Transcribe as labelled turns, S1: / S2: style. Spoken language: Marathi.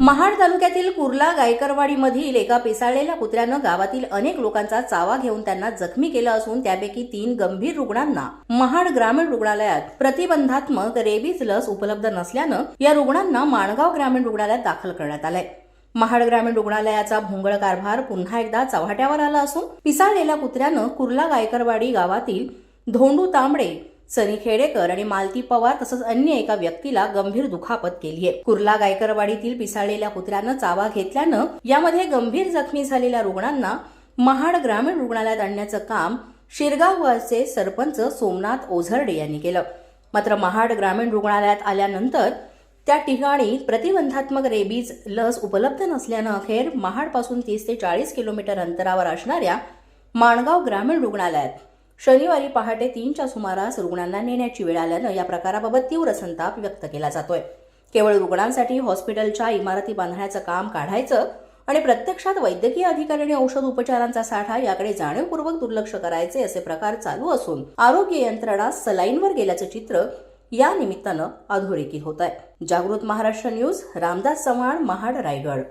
S1: महाड तालुक्यातील कुर्ला गायकरवाडीमधील एका पिसाळलेल्या कुत्र्यानं गावातील अनेक लोकांचा चावा घेऊन त्यांना जखमी केलं असून त्यापैकी तीन गंभीर रुग्णांना महाड ग्रामीण रुग्णालयात प्रतिबंधात्मक रेबीज लस उपलब्ध नसल्यानं या रुग्णांना माणगाव ग्रामीण रुग्णालयात दाखल करण्यात आलंय. महाड ग्रामीण रुग्णालयाचा भोंगळ कारभार पुन्हा एकदा चव्हाट्यावर आला असून पिसाळलेल्या कुत्र्यानं कुर्ला गायकरवाडी गावातील धोंडू तांबडे सनी खेडेकर आणि मालती पवार तसंच अन्य एका व्यक्तीला गंभीर दुखापत केली आहे. कुर्ला गायकरवाडीतील पिसाळलेल्या कुत्र्यानं चावा घेतल्यानं यामध्ये गंभीर जखमी झालेल्या रुग्णांना महाड ग्रामीण रुग्णालयात आणण्याचं काम शिरगावचे सरपंच सोमनाथ ओझरडे यांनी केलं. मात्र महाड ग्रामीण रुग्णालयात आल्यानंतर त्या ठिकाणी प्रतिबंधात्मक रेबीज लस उपलब्ध नसल्यानं अखेर महाडपासून तीस ते चाळीस किलोमीटर अंतरावर असणाऱ्या माणगाव ग्रामीण रुग्णालयात शनिवारी पहाटे तीनच्या सुमारास रुग्णांना नेण्याची वेळ आल्यानं या प्रकाराबाबत तीव्र संताप व्यक्त केला जातोय. केवळ रुग्णांसाठी हॉस्पिटलच्या इमारती बांधण्याचं काम काढायचं आणि प्रत्यक्षात वैद्यकीय अधिकारी आणि औषध उपचारांचा साठा याकडे जाणीवपूर्वक दुर्लक्ष करायचे असे प्रकार चालू असून आरोग्य यंत्रणा सलाईनवर गेल्याचं चित्र या निमित्तानं अधोरेखित होत आहे जागृत महाराष्ट्र न्यूज रामदास चव्हाण महाड रायगड.